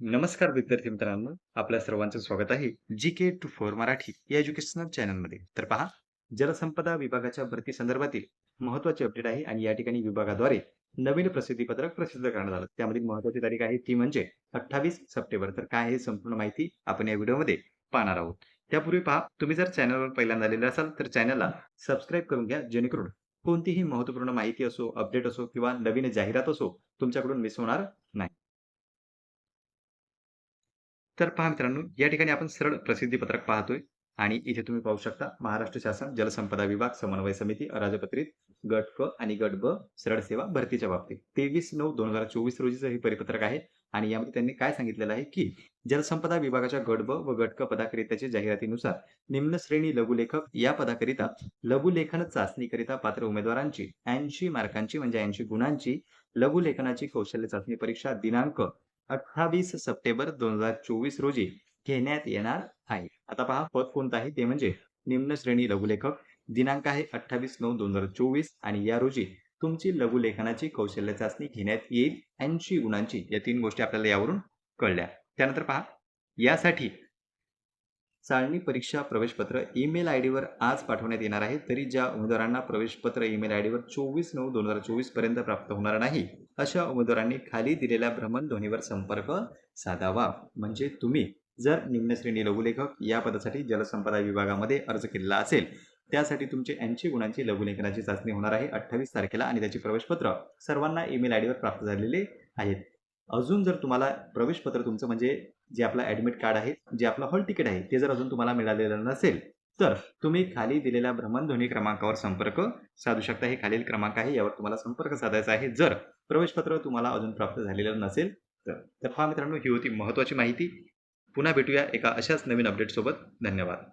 नमस्कार विद्यार्थी मित्रांनो आपल्या सर्वांचं स्वागत आहे G K two four Marathi या एज्युकेशनल चॅनलमध्ये तर पहा जलसंपदा विभागाच्या भरती संदर्भातील महत्वाची अपडेट आहे आणि या ठिकाणी विभागाद्वारे नवीन प्रसिद्धीपत्रक प्रसिद्ध करण्यात आलं. त्यामधील महत्वाची तारीख आहे ती म्हणजे अठ्ठावीस सप्टेंबर. तर काय हे संपूर्ण माहिती आपण या व्हिडिओमध्ये पाहणार आहोत. त्यापूर्वी पहा तुम्ही जर चॅनलवर पहिल्यांदा आलेले असाल तर चॅनलला सबस्क्राईब करून घ्या. जेणेकरून कोणतीही महत्त्वपूर्ण माहिती असो अपडेट असो किंवा नवीन जाहिरात असो तुमच्याकडून मिस होणार नाही. तर पहा मित्रांनो या ठिकाणी आपण सरळ प्रसिद्धी पत्रक पाहतोय आणि इथे तुम्ही पाहू शकता महाराष्ट्र शासन जलसंपदा विभाग समन्वय समिती अराजपत्रित गट क आणि गट ब सरळ सेवा भरतीच्या बाबतीत. तेवीस नऊ दोन हजार चोवीस रोजीचं हे परिपत्रक आहे आणि यामध्ये त्यांनी काय सांगितलेलं आहे की जलसंपदा विभागाच्या गट ब व गट क पदाकरिताच्या जाहिरातीनुसार निम्न श्रेणी लघुलेखक या पदाकरिता लघुलेखन चाचणीकरिता पात्र उमेदवारांची ऐंशी मार्कांची म्हणजे ऐंशी गुणांची लघुलेखनाची कौशल्य चाचणी परीक्षा दिनांक अठ्ठावीस सप्टेंबर दोन हजार चोवीस रोजी घेण्यात येणार आहे. आता पहा पद कोणतं आहे? ते म्हणजे निम्न श्रेणी लघुलेखक दिनांक आहे अठ्ठावीस नऊ दोन हजार चोवीस आणि या रोजी तुमची लघुलेखनाची कौशल्य चाचणी घेण्यात येईल ऐंशी गुणांची. या तीन गोष्टी आपल्याला यावरून कळल्या. त्यानंतर पहा यासाठी चाळणी परीक्षा प्रवेशपत्र ईमेल आय डीवर आज पाठवण्यात येणार आहे तरी ज्या उमेदवारांना प्रवेशपत्र ईमेल आय डीवर चोवीस नऊ दोन हजार चोवीसपर्यंत प्राप्त होणार नाही अशा उमेदवारांनी खाली दिलेल्या भ्रमणध्वनीवर संपर्क साधावा. म्हणजे तुम्ही जर निम्न श्रेणी लघुलेखक या पदासाठी जलसंपदा विभागामध्ये अर्ज केलेला असेल त्यासाठी तुमचे ऐंशी गुणांची लघुलेखनाची चाचणी होणार आहे अठ्ठावीस तारखेला आणि त्याची प्रवेशपत्र सर्वांना ईमेल आय डीवर प्राप्त झालेले आहेत. अजून जर तुम्हाला प्रवेशपत्र तुमचं म्हणजे जे आपलं ॲडमिट कार्ड आहे जे आपलं हॉल तिकीट आहे ते जर अजून तुम्हाला मिळालेलं नसेल तर तुम्ही खाली दिलेल्या भ्रमणध्वनी क्रमांकावर संपर्क साधू शकता. हे खालील क्रमांक आहे यावर तुम्हाला संपर्क साधायचा आहे. जर प्रवेशपत्र तुम्हाला अजून प्राप्त झालेलं नसेल तर तर पहा मित्रांनो ही होती महत्त्वाची माहिती. पुन्हा भेटूया एका अशाच नवीन अपडेटसोबत धन्यवाद.